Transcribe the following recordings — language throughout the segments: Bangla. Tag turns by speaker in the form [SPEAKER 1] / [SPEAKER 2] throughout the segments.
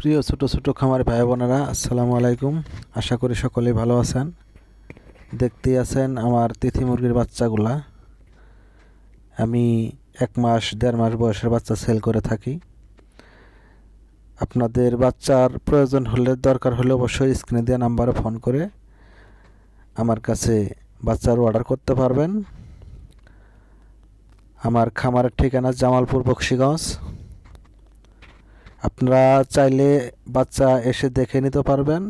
[SPEAKER 1] প্রিয় ছোট ছোট খামার ভাই বোনেরা আসসালামু আলাইকুম। আশা করি সকলেই ভালো আছেন। দেখতেই আছেন আমার তিথি মুরগির বাচ্চাগুলা। আমি এক মাস, দেড় মাস বয়সের বাচ্চা সেল করে থাকি। আপনাদের বাচ্চার প্রয়োজন হলে, দরকার হলে অবশ্যই স্ক্রিনে দেওয়া নাম্বারে ফোন করে আমার কাছে বাচ্চার অর্ডার করতে পারবেন। আমার খামারের ঠিকানা জামালপুর বক্সিগঞ্জ। আপনারা চাইলে বাচ্চা এসে দেখে নিতে পারবেন।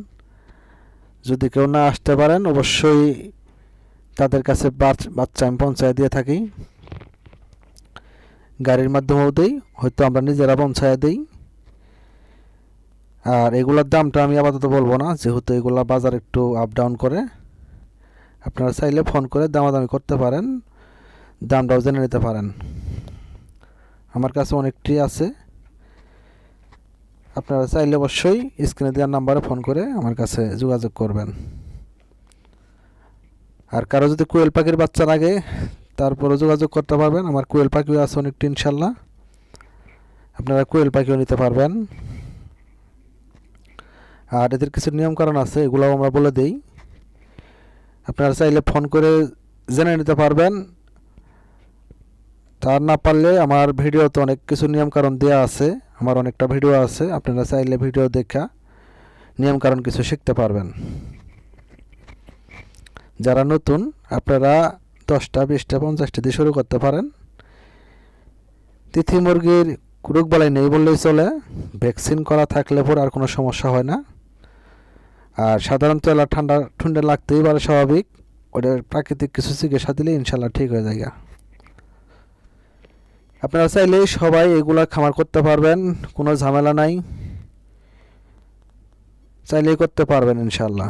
[SPEAKER 1] যদি কেউ না আসতে পারেন, অবশ্যই তাদের কাছে বাচ্চা আমি পৌঁছায় দিয়ে থাকি। গাড়ির মাধ্যমেও দিই, হয়তো আমরা নিজেরা পৌঁছায় দিই। আর এগুলোর দামটা আমি আপাতত বলব না, যেহেতু এগুলা বাজার একটু আপ ডাউন করে। আপনারা চাইলে ফোন করে দামাদামি করতে পারেন, দামটাও জেনে নিতে পারেন। আমার কাছে অনেকটি আছে। আপনারা চাইলে অবশ্যই স্ক্রিনে দেওয়ার নাম্বারে ফোন করে আমার কাছে যোগাযোগ করবেন। আর কারও যদি কোয়েল পাখির বাচ্চা লাগে তারপরে যোগাযোগ করতে পারবেন। আমার কোয়েল পাখিও আছে অনেকটি, ইনশাল্লাহ। আপনারা কোয়েল পাখিও নিতে পারবেন। আর এদের কিছু নিয়মকানুন আছে, এগুলোও আমরা বলে দিই। আপনারা চাইলে ফোন করে জেনে নিতে পারবেন। তার না পারলে আমার ভিডিওতে অনেক কিছু নিয়মকানুন দেওয়া আছে। আমার অনেকটা ভিডিও আছে, আপনারা চাইলে ভিডিও দেখা, নিয়মকানুন কিছু শিখতে পারবেন। যারা নতুন, আপনারা দশটা, বিশটা, পঞ্চাশটা দিয়ে শুরু করতে পারেন। তিথি মুরগির রোগবালাই নেই বললেই চলে, ভ্যাকসিন করা থাকলে পর আর কোনো সমস্যা হয় না। আর সাধারণত এলা ঠান্ডা ঠান্ডা লাগতেই পারে স্বাভাবিক ওটা প্রাকৃতিক কিছু চিকিৎসা দিলে ইনশাল্লাহ ঠিক হয়ে যায় আপনারা চাইলে সবাই এগুলা খামার করতে পারবেন কোনো ঝামেলা নাই। চাইলেই করতে পারবেন ইনশাল্লাহ